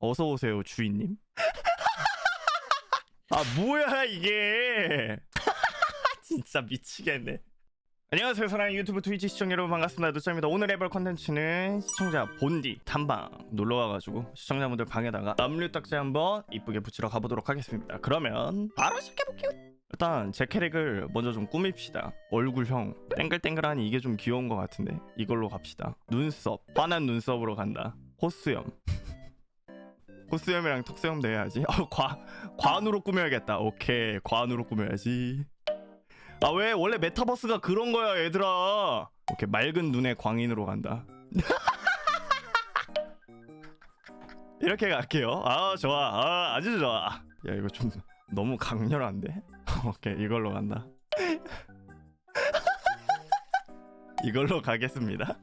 어서 오세요 주인님. 아 뭐야 이게? 진짜 미치겠네. 안녕하세요 사랑하는 유튜브 트위치 시청자 여러분 반갑습니다. 누짜입니다. 오늘 해볼 컨텐츠는 시청자 본디 탐방 놀러와가지고 시청자분들 방에다가 남류 딱지 한번 이쁘게 붙이러 가보도록 하겠습니다. 그러면 바로 시작해볼게요. 일단 제 캐릭을 먼저 좀 꾸밉시다. 얼굴형 땡글땡글하니 이게 좀 귀여운 것 같은데 이걸로 갑시다. 눈썹 환한 눈썹으로 간다. 코스염 코스염이랑 턱수염도 해야지. 어, 과, 관으로 꾸며야겠다. 오케이 관으로 꾸며야지. 아 왜 원래 메타버스가 그런 거야 얘들아? 오케이 맑은 눈의 광인으로 간다. 이렇게 갈게요. 아 좋아. 아, 아주 좋아. 야 이거 좀 너무 강렬한데? 오케이 이걸로 간다. 이걸로 가겠습니다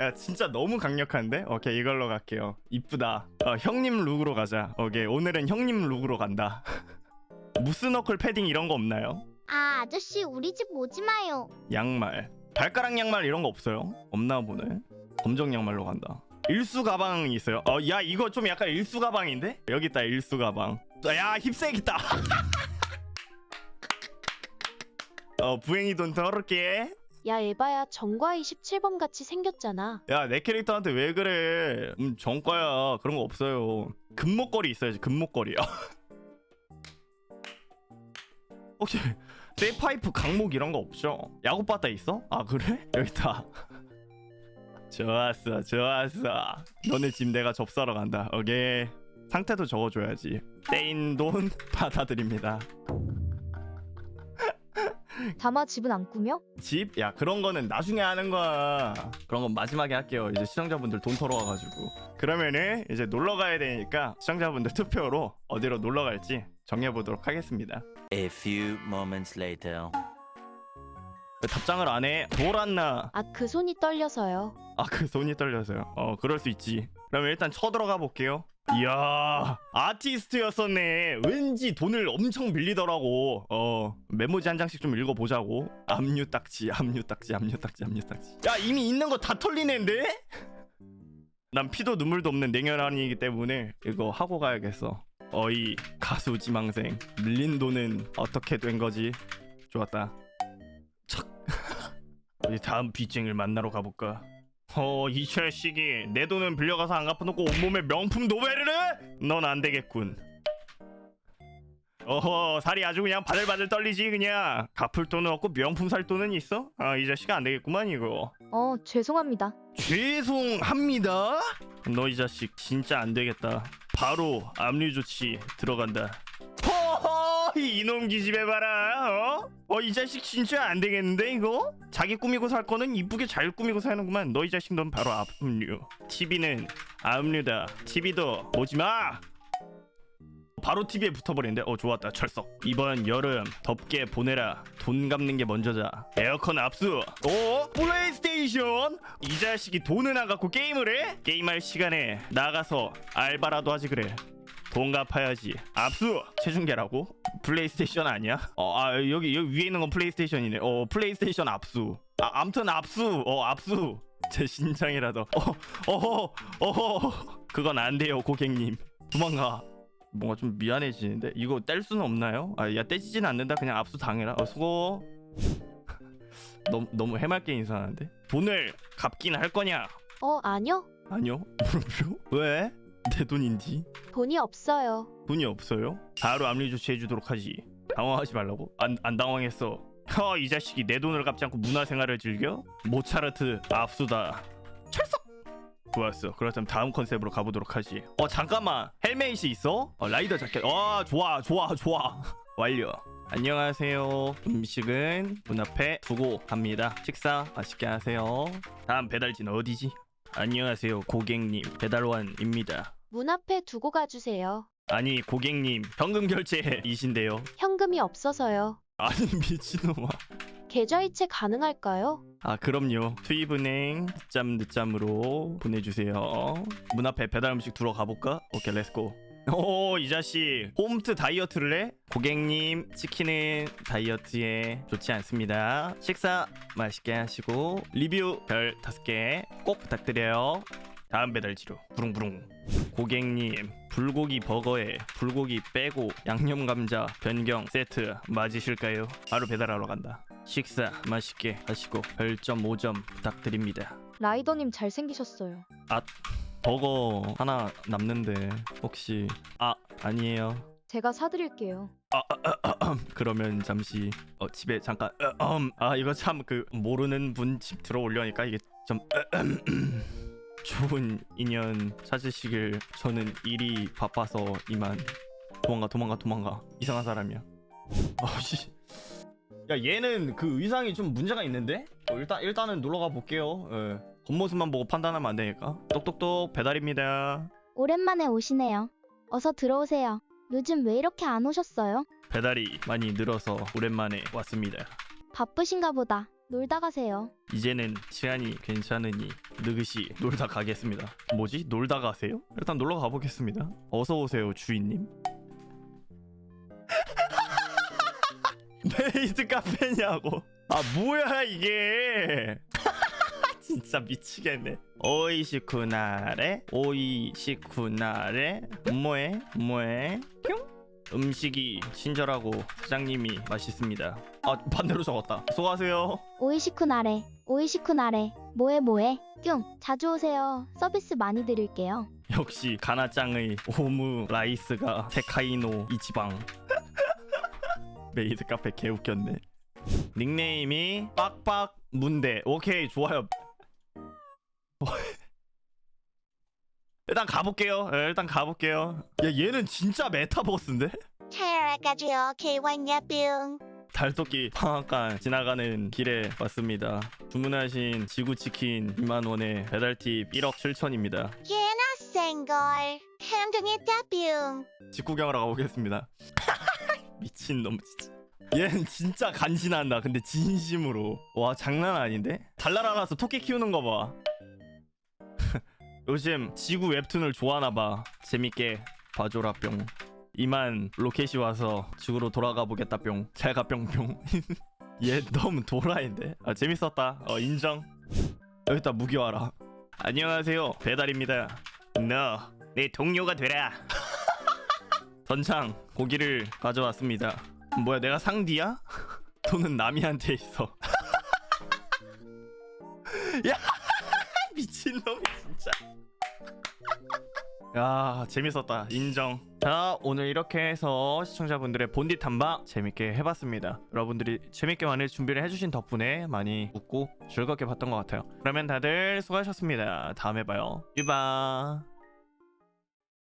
야 진짜 너무 강력한데? 오케이 이걸로 갈게요. 이쁘다. 어, 형님 룩으로 가자. 오케이 오늘은 형님 룩으로 간다. 무스너클 패딩 이런 거 없나요? 아, 아저씨 우리 집 오지 마요. 양말. 발가락 양말 이런 거 없어요? 없나 보네 검정 양말로 간다. 일수 가방 있어요? 어 야 이거 좀 약간 일수 가방인데? 여기 있다 일수 가방. 야 힙색 있다. 어 부행이 돈 더럽게 야 에바야 정과 27번 같이 생겼잖아. 야 내 캐릭터한테 왜 그래? 음 정과야. 그런 거 없어요. 금목걸이 있어야지 금목걸이. 혹시 세파이프 강목 이런 거 없죠? 야구바따 있어? 아 그래? 여기 있다. 좋았어 좋았어. 너네 집 내가 접수하러 간다. 오케이. 상태도 적어줘야지. 떼인 돈 받아드립니다 다마 집은 안 꾸며? 집? 야 그런 거는 나중에 하는 거야 그런 건 마지막에 할게요 이제 시청자분들 돈 털어와가지고 그러면은 이제 놀러 가야 되니까 시청자분들 투표로 어디로 놀러 갈지 정해보도록 하겠습니다 A few moments later. 왜 답장을 안 해? 돌았나? 아 그 손이 떨려서요. 아 그 손이 떨려서요 어 그럴 수 있지 그러면 일단 쳐들어가 볼게요 이야 아티스트였었네. 왠지 돈을 엄청 빌리더라고. 어 메모지 한 장씩 좀 읽어보자고. 압류 딱지 압류 딱지 압류 딱지 압류 딱지. 야 이미 있는 거 다 털리는데? 난 피도 눈물도 없는 냉혈한이기 때문에 이거 하고 가야겠어. 어이 가수 지망생. 밀린 돈은 어떻게 된 거지? 좋았다. 척. 어디 다음 빚쟁이를 만나러 가볼까 어, 이 자식이 내 돈은 빌려가서 안 갚아놓고 온몸에 명품 노베를 해? 넌안 되겠군. 어허, 살이 아주 그냥 바들바들 떨리지 그냥. 갚을 돈은 없고 명품 살 돈은 있어? 아, 이 자식아 안 되겠구만 이거. 어 죄송합니다. 죄송합니다. 너 이 자식 진짜 안 되겠다. 바로 압류 조치 들어간다. 이놈 기집애 봐라. 어? 어, 이 자식 진짜 안 되겠는데 이거? 자기 꾸미고 살 거는 이쁘게 잘 꾸미고 사는구만. 너 이 자식 넌 바로 압류. TV는 압류다. TV도 오지 마. 바로 TV에 붙어버리는데 어 좋았다 철석 이번 여름 덥게 보내라 돈 갚는 게 먼저자 에어컨 압수 어? 플레이스테이션 이 자식이 돈은 안 갖고 게임을 해? 게임할 시간에 나가서 알바라도 하지 그래 돈 갚아야지. 압수! 체중계라고? 플레이스테이션 아니야? 어, 아 여기 여기 위에 있는 건 플레이스테이션이네. 어 플레이스테이션 압수. 아 암튼 압수! 어 압수! 제 신장이라도 어 어허 어허 그건 안 돼요 고객님. 도망가. 뭔가 좀 미안해지는데? 이거 뗄 수는 없나요? 아 야 떼지진 않는다. 그냥 압수 당해라. 어 수고. 너무 너무 해맑게 인사하는데? 돈을 갚긴 할 거냐? 어 아니요. 아니요? 물음표 왜? 내 돈인지 돈이 없어요. 돈이 없어요? 바로 압류 조치해 주도록 하지. 당황하지 말라고? 안, 안 당황했어. 허 이 자식이 내 돈을 갚지 않고 문화생활을 즐겨? 모차르트 압수다. 철석 좋았어. 그렇다면 다음 컨셉으로 가보도록 하지. 어 잠깐만. 헬멧이 있어? 어, 라이더 자켓. 와 좋아 좋아 좋아. 완료. 안녕하세요. 음식은 문 앞에 두고 갑니다. 식사 맛있게 하세요. 다음 배달지는 어디지? 안녕하세요 고객님 배달원입니다 문 앞에 두고 가주세요. 아니 고객님 현금 결제이신데요 현금이 없어서요. 아니 미친놈아 계좌이체 가능할까요? 아 그럼요 수입은행 늦잠 늦잠으로 보내주세요 문 앞에 배달 음식 두러 가볼까? 오케이 렛츠고 오 이 자식. 홈트 다이어트를 해? 고객님 치킨은 다이어트에 좋지 않습니다. 식사 맛있게 하시고 리뷰 별 다섯 개꼭 부탁드려요. 다음 배달지로 부릉부릉. 고객님 불고기 버거에 불고기 빼고 양념 감자 변경 세트 맞으실까요? 바로 배달하러 간다. 식사 맛있게 하시고 별점 5점 부탁드립니다. 라이더님 잘생기셨어요. 버거 하나 남는데 혹시 아 아니에요? 제가 사드릴게요. 그러면 잠시 어, 집에 잠깐 어, 음, 아 이거 참 그 모르는 분 집 들어오려니까 이게 좀 좋은 인연 찾으시길 저는 일이 바빠서 이만. 도망가 도망가 도망가. 이상한 사람이야. 어씨. 야 얘는 그 의상이 좀 문제가 있는데? 어, 일단 일단은 놀러 가 볼게요. 예. 겉모습만 보고 판단하면 안 되니까 똑똑똑 배달입니다 오랜만에 오시네요. 어서 들어오세요. 요즘 왜 이렇게 안 오셨어요? 배달이 많이 늘어서 오랜만에 왔습니다 바쁘신가 보다. 놀다 가세요. 이제는 시간이 괜찮으니 느긋이 놀다 가겠습니다. 뭐지? 놀다 가세요? 일단 놀러 가보겠습니다. 어서 오세요, 주인님. 메이드 카페냐고? 아 뭐야 이게? 진짜 미치겠네. 오이시쿠나레, 오이시쿠나레, 뭐해, 뭐해? 뿅? 음식이 친절하고 사장님이 맛있습니다. 아 반대로 적었다. 수고하세요. 오이시쿠나레, 오이시쿠나레. 뭐해 뭐해. 뀨, 자주 오세요. 서비스 많이 드릴게요. 역시 가나짱의 오무 라이스가 세카이노 이지방 메이드 카페 개웃겼네 닉네임이 빡빡 문대 오케이 좋아요 일단 가볼게요 예, 일단 가볼게요 야 얘는 진짜 메타버스인데? 찾아가지요. 개완야뿅. 달토끼 방앗간 지나가는 길에 왔습니다 주문하신 지구치킨 2만 원에 배달팁 1억 7천입니다 예나 생걸. 행동했다 뿅. 직구경하러 가보겠습니다. 미친놈 진짜. 얘는 진짜 간신한다. 근데 진심으로. 와 장난 아닌데? 달나라라서 토끼 키우는 거 봐. 요즘 지구 웹툰을 좋아하나 봐. 재밌게 봐줘라 뿅. 이만 로켓이 와서 지구로 돌아가 보겠다 뿅. 잘가 뿅뿅. 얘 너무 도라인데. 아 재밌었다. 어 인정. 여기다 무기 와라. 안녕하세요 배달입니다. 너 내 동료가 되라. 전창 고기를 가져왔습니다. 뭐야 내가 상디야? 돈은 남이한테 있어. 야 미친놈이 진짜. 야 재밌었다 인정. 자 오늘 이렇게 해서 시청자분들의 본디 탐방 재밌게 해봤습니다. 여러분들이 재밌게 많이 준비를 해주신 덕분에 많이 웃고 즐겁게 봤던 것 같아요. 그러면 다들 수고하셨습니다. 다음에 봐요. 유바.